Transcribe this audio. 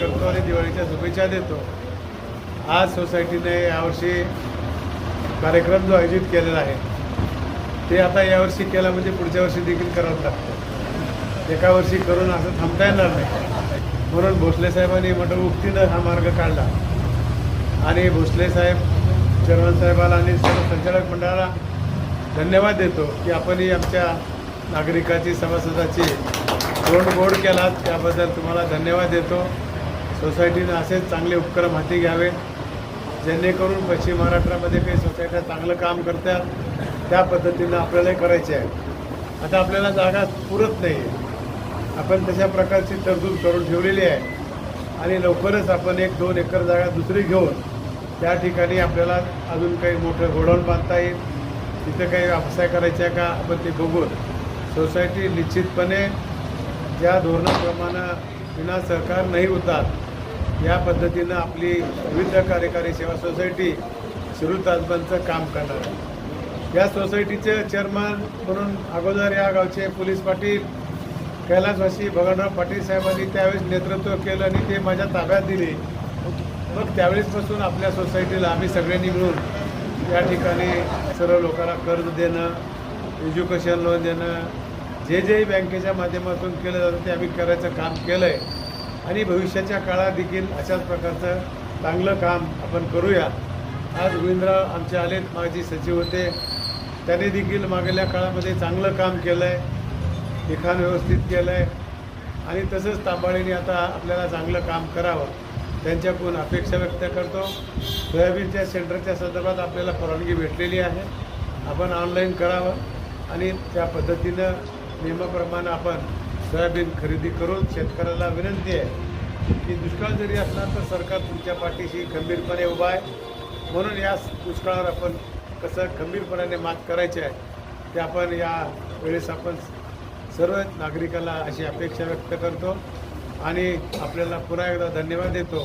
करतो आणि दिवाळीच्या शुभेच्छा देतो. आज सोसायटीने यावर्षी कार्यक्रम जो आयोजित केलेला आहे ते आता यावर्षी केला म्हणजे पुढच्या वर्षी देखील करावं लागतं. एका वर्षी करून असं थांबता येणार नाही. म्हणून भोसले साहेबांनी मोठं उक्तीनं हा मार्ग काढला. आणि भोसले साहेब चेअरमन साहेबाला आणि सर्व संचालक मंडळाला धन्यवाद देतो की आपणही आमच्या नागरिकाची सभासदाची गोड गोड केलात. त्याबद्दल तुम्हाला धन्यवाद देतो. सोसायटीनं असेच चांगले उपक्रम हाती घ्यावे. जेणेकरून पश्चिम महाराष्ट्रामध्ये काही सोसायट्या चांगलं काम करतात. त्या पद्धतीनं आपल्यालाही करायचे आहे. आता आपल्याला जागा पुरत नाही. आपण तशा प्रकारची तरतूद करून ठेवलेली आहे. आणि लवकरच आपण एक दोन एकर जागा दुसरी घेऊन त्या ठिकाणी आपल्याला अजून काही मोठं गोडाऊन बांधता येईल. तिथं काही व्यवसाय करायचा आहे का? आपण ते बघून सोसायटी निश्चितपणे ज्या धोरणाप्रमाणे विना सरकार नाही होतात या पद्धतीनं आपली विविध कार्यकारी सेवा सोसायटी शिरू ताजबांचं काम करणार आहे. या सोसायटीचे चेअरमन म्हणून अगोदर या गावचे पोलीस पाटील कैलासवासी भगवानराव पाटील साहेबांनी त्यावेळेस नेतृत्व केलं आणि ते माझ्या ताब्यात दिले. मग त्यावेळेसपासून आपल्या सोसायटीला आम्ही सगळ्यांनी मिळून या ठिकाणी सर्व लोकांना कर्ज देणं एज्युकेशन लोन देणं जे जे बँकेच्या माध्यमातून केलं जातं ते आम्ही करायचं काम केलं आहे आणि भविष्याच्या काळात देखील अशाच प्रकारचं चांगलं काम आपण करूया. आज गोविंदराव आमचे आलेत माजी सचिव होते. त्याने देखील मागल्या काळामध्ये चांगलं काम केलं आहे लिखाण व्यवस्थित केलं आहे आणि तसंच तांबाळीने आता आपल्याला चांगलं काम करावं त्यांच्याकडून अपेक्षा व्यक्त करतो. सोयाबीनच्या सेंटरच्या संदर्भात आपल्याला परवानगी भेटलेली आहे. आपण ऑनलाईन करावं आणि त्या पद्धतीनं नियमाप्रमाणे आपण सोयाबीन खरेदी करून शेतकऱ्याला विनंती आहे की दुष्काळ जरी असला तर सरकार तुमच्या पाठीशी खंबीरपणे उभा आहे. म्हणून या दुष्काळावर आपण कसं खंबीरपणाने मात करायची आहे ते आपण या वेळेस आपण सर्व नागरिकाला अशी अपेक्षा व्यक्त करतो आणि आपल्याला पुन्हा एकदा धन्यवाद देतो.